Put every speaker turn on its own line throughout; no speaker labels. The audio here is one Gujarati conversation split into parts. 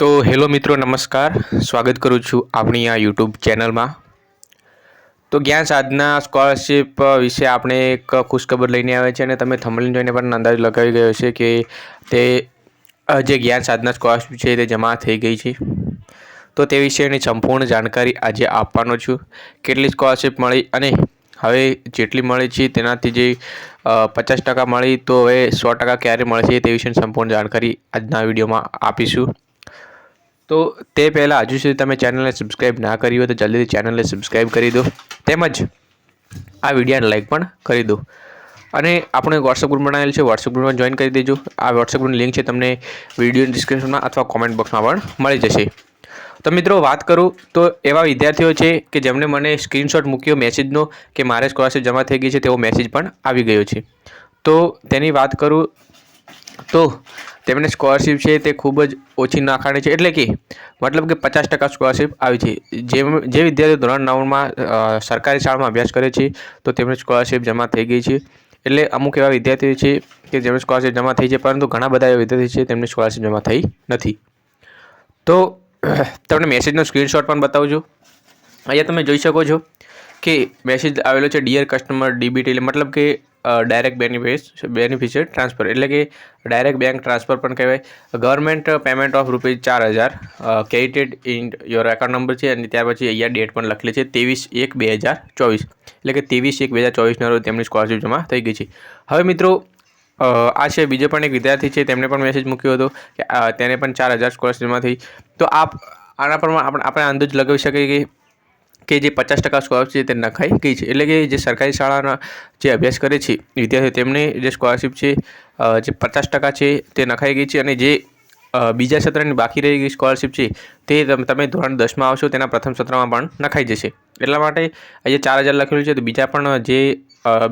તો હેલો મિત્રો, નમસ્કાર. સ્વાગત કરું છું આપણી આ યુટ્યુબ ચેનલમાં. તો જ્ઞાન સાધના સ્કોલરશિપ વિશે આપણે એક ખુશખબર લઈને આવ્યા છે અને તમે થંબનેલ જોઈને પણ અંદાજ લગાવી ગયો છે કે તે જે જ્ઞાન સાધના સ્કોલરશિપ છે તે જમા થઈ ગઈ છે. તો તે વિશેની સંપૂર્ણ જાણકારી આજે આપવાનો છું. કેટલી સ્કોલરશિપ મળી અને હવે જેટલી મળી છે તેનાથી જે પચાસ ટકા મળી તો હવે સો ટકા ક્યારે મળશે તે વિશેની સંપૂર્ણ જાણકારી આજના વિડીયોમાં આપીશું. તો તે પહેલાં હજુ સુધી તમે ચેનલને સબસ્ક્રાઈબ ના કરી હોય તો જલ્દીથી ચેનલને સબસ્ક્રાઈબ કરી દો. તેમજ આ વિડીયોને લાઈક પણ કરી દો. અને આપણે વોટ્સઅપ ગ્રુપ બનાવેલ છે વોટ્સઅપ ગ્રુપમાં જોઈન કરી દેજો. આ વોટ્સઅપ ગ્રુપની લિંક છે તમને વીડિયો ડિસ્ક્રિપ્શનમાં અથવા કોમેન્ટ બોક્સમાં પણ મળી જશે. તો મિત્રો વાત કરું તો એવા વિદ્યાર્થીઓ છે કે જેમણે મને સ્ક્રીનશોટ મૂક્યો મેસેજનો કે મારે સ્કોલરશિપ જમા થઈ ગઈ છે તેવો મેસેજ પણ આવી ગયો છે. તો તેની વાત કરું તો તેમને સ્કોલરશીપ છે તે ખૂબ જ ઓછી નાખાણી છે. એટલે કે મતલબ કે પચાસ ટકા સ્કોલરશીપ આવી છે. જેમ જે વિદ્યાર્થીઓ ધોરણ નવમાં સરકારી શાળામાં અભ્યાસ કરે છે, તો તેમને સ્કોલરશીપ જમા થઈ ગઈ છે. એટલે અમુક એવા વિદ્યાર્થીઓ છે કે જેમને સ્કોલરશીપ જમા થઈ છે, પરંતુ ઘણા બધા એવા વિદ્યાર્થીઓ છે તેમને સ્કોલરશીપ જમા થઈ નથી. તો તમને મેસેજનો સ્ક્રીનશોટ પણ બતાવું છું અહીંયા તમે જોઈ શકો છો કે મેસેજ આવેલો છે ડિયર કસ્ટમર ડીબીટી મતલબ કે ડાયરેક્ટ બેનિફિટ બેનિફિશિયર ટ્રાન્સફર એટલે કે ડાયરેક્ટ બેંક ટ્રાન્સફર પણ કહેવાય. ગવર્મેન્ટ પેમેન્ટ ઓફ રૂપીઝ ચાર હજાર credited in your account number છે અને ત્યાર પછી અહીંયા ડેટ પણ લખેલી છે ત્રેવીસ એક બે હજાર ચોવીસ. એટલે કે ત્રેવીસ એક બે હજાર ચોવીસના રોજ તેમની સ્કોલરશિપ જમા થઈ ગઈ છે. હવે મિત્રો આ છે બીજો પણ એક વિદ્યાર્થી છે તેમણે પણ મેસેજ મૂક્યો હતો કે તેને પણ ચાર હજાર સ્કોલરશિપ થઈ. તો આપ, આના પર આપણે આપણે અંદાજ લગાવી શકીએ કે કે જે પચાસ ટકા સ્કોલરશીપ છે તે નખાઈ ગઈ છે. એટલે કે જે સરકારી શાળાના જે અભ્યાસ કરે છે, વિદ્યાર્થીઓ તેમને જે સ્કોલરશીપ છે જે પચાસ ટકા છે તે નખાઈ ગઈ છે અને જે બીજા સત્રની બાકી રહી ગઈ સ્કોલરશીપ છે તે તમે ધોરણ દસમાં આવશો તેના પ્રથમ સત્રમાં પણ નખાઈ જશે. એટલા માટે અહીંયા ચાર હજાર લખેલું છે તો બીજા પણ જે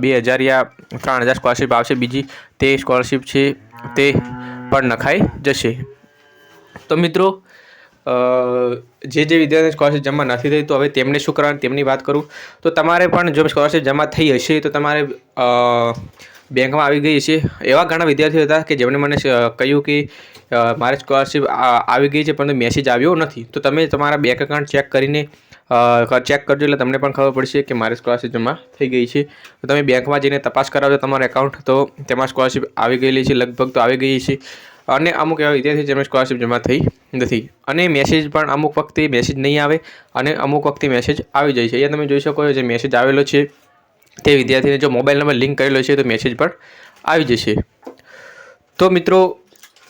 બે હજાર યા ત્રણ હજાર સ્કોલરશીપ આવશે બીજી તે સ્કોલરશીપ છે તે પણ નખાઈ જશે. તો મિત્રો જે જે વિદ્યાર્થીને સ્કોલરશિપ જમા નથી થઈ, તો હવે તેમને શું કરવાનું, તેમની વાત કરું. તો તમારે પણ જો સ્કોલરશિપ જમા થઈ હશે, તો તમારે બેંકમાં આવી ગઈ હશે. એવા ઘણા વિદ્યાર્થીઓ હતા કે જેમણે મને કહ્યું કે મારે સ્કોલરશિપ આવી ગઈ છે, પરંતુ મેસેજ આવ્યો નથી. તો તમે તમારા બેંક એકાઉન્ટ ચેક કરીને ચેક કરજો, એટલે તમને પણ ખબર પડશે કે મારી સ્કોલરશિપ જમા થઈ ગઈ છે. તો તમે બેંકમાં જઈને તપાસ કરાવજો તમારું એકાઉન્ટ તો તેમાં સ્કોલરશિપ આવી ગયેલી છે, લગભગ તો આવી ગઈ છે. અને અમુક એવા વિદ્યાર્થી જેમને સ્કોલરશિપ જમા થઈ નથી. અને મેસેજ પણ અમુક વખતે મેસેજ નહીં આવે અને અમુક વખતે મેસેજ આવી જાય છે. અહીંયા તમે જોઈ શકો છો જે મેસેજ આવેલો છે તે વિદ્યાર્થીને જો મોબાઈલ નંબર લિંક કરેલો છે તો મેસેજ પણ આવી જશે. તો મિત્રો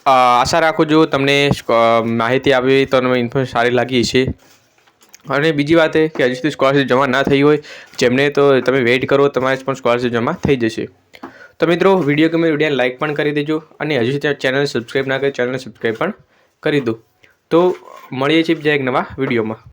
આશા રાખું જો તમને માહિતી આવી તો તમને ઇન્ફોર્મેશન સારી લાગી છે અને બીજી વાત એ કે હજી સુધી સ્કોલરશિપ જમા ના થઈ હોય, જેમને તો તમે વેઇટ કરો, તમારે પણ સ્કોલરશિપ જમા થઈ જશે. તો મિત્રો વીડિયો ગમે વીડિયો લાઇક પણ કરી દેજો અને હજુ સુધી ચેનલ સબસ્ક્રાઈબ ના કરી ચેનલને સબસ્ક્રાઈબ પણ કરી દો. તો મળીએ છીએ બીજા એક નવા વિડીયોમાં